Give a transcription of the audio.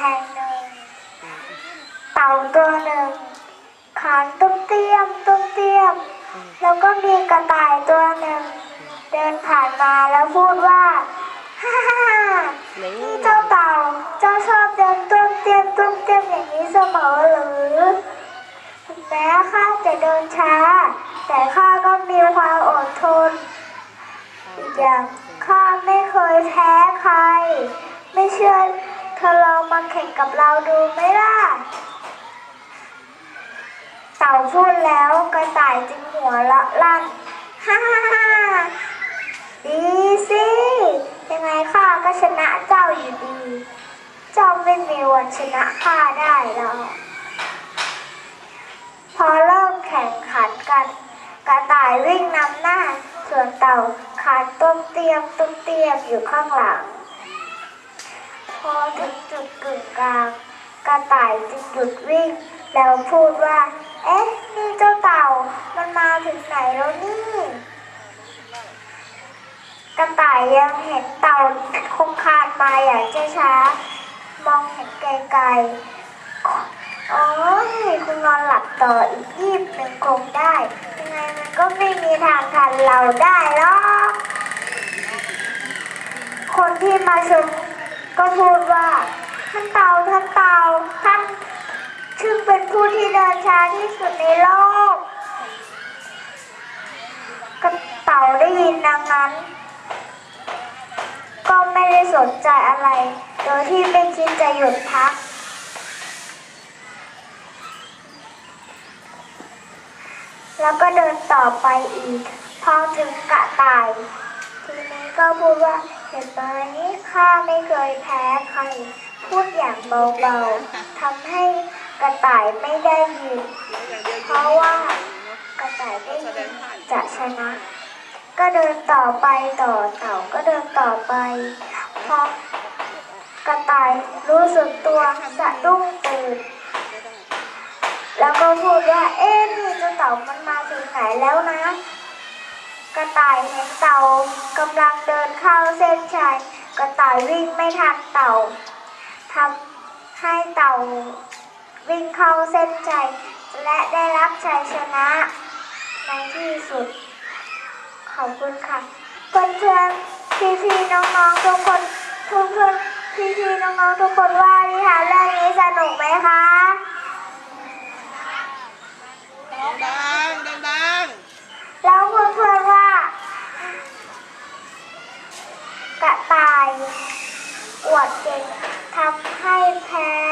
แห่งหนึ่ง เต่าตัวหนึ่งขานตุ้มเตี้ยมตุ้มเตี้ยม แล้วก็มีกระต่ายตัวหนึ่ง เดินผ่านมาแล้วพูดว่าฮ่าฮ่านี่เจ้าเต่าเจ้าชอบเดินตุ้มเตี้ยมตุ้มเตี้ยมอย่างนี้เสมอหรือแม้ข้าจะเดินช้า แต่ข้าก็มีความอดทนอย่างข้าไม่เคยแพ้ใคร ไม่เชื่อ เธอลองมาแข่งกับเราดูไหมล่ะ เต่าพูดแล้วกระต่ายจึงหัวเราะลั่นฮ่าฮ่าฮ่าดีสิยังไงข้าก็ชนะเจ้าอยู่ดี เจ้าไม่มีวันชนะข้าได้หรอกพอเริ่มแข่งขันกัน กระต่ายวิ่งนำหน้า ส่วนเต่าขาดต้มเตียมต้มเตียมอยู่ข้างหลัง อถึงจุดกึ่งกลาง กระต่ายจึงหยุดวิ่ง แล้วพูดว่า เอ๊ะ นี่เจ้าเต่า มันมาถึงไหนแล้วนี่ กระต่ายยังเห็นเต่าคงคานมาอย่างช้าๆ มองเห็นไกลๆ โอ้ยคุณนอนหลับต่ออีกยีบหนึ่งคงได้ ยังไงมันก็ไม่มีทางทันเราได้หรอก คนที่มาชม ก็พูดว่า ท่านเต่าท่านเต่าท่านซึ่งเป็นผู้ที่เดินช้าที่สุดในโลกกระเต่าได้ยินดังนั้น ก็ไม่ได้สนใจอะไร โดยที่ไม่คิดจะหยุดพัก แล้วก็เดินต่อไปอีก พอถึงกระต่าย ทีนี้ก็พูดว่า ห็นไหมข้าไม่เคยแพ้ใคร พูดอย่างเบาๆทำให้กระต่ายไม่ได้ยิน เพราะว่ากระต่ายได้ยินจะชนะ ก็เดินต่อไปต่อเต่าก็เดินต่อไปพอกระต่ายรู้สึกตัวสะดุ้งตื่นแล้วก็พูดว่าเอ๊ะนี่เจ้าเต่ามันมาถึงไหนแล้วนะ กระต่ายเห็นเต่ากำลังเดินเข้าเส้นชัยกระต่ายวิ่งไม่ทันเต่าทำให้เต่าวิ่งเข้าเส้นชัยและได้รับชัยชนะในที่สุด ขอบคุณค่ะเพื่อนๆพี่ๆน้องๆทุกคนเพื่อนๆพี่ๆน้องๆทุกคนว่านิทานเรื่องนี้สนุกไหมคะ ดังดังดัง แล้วเพื่อนๆ ว่า กระต่าย อวดเก่งทำให้แพ้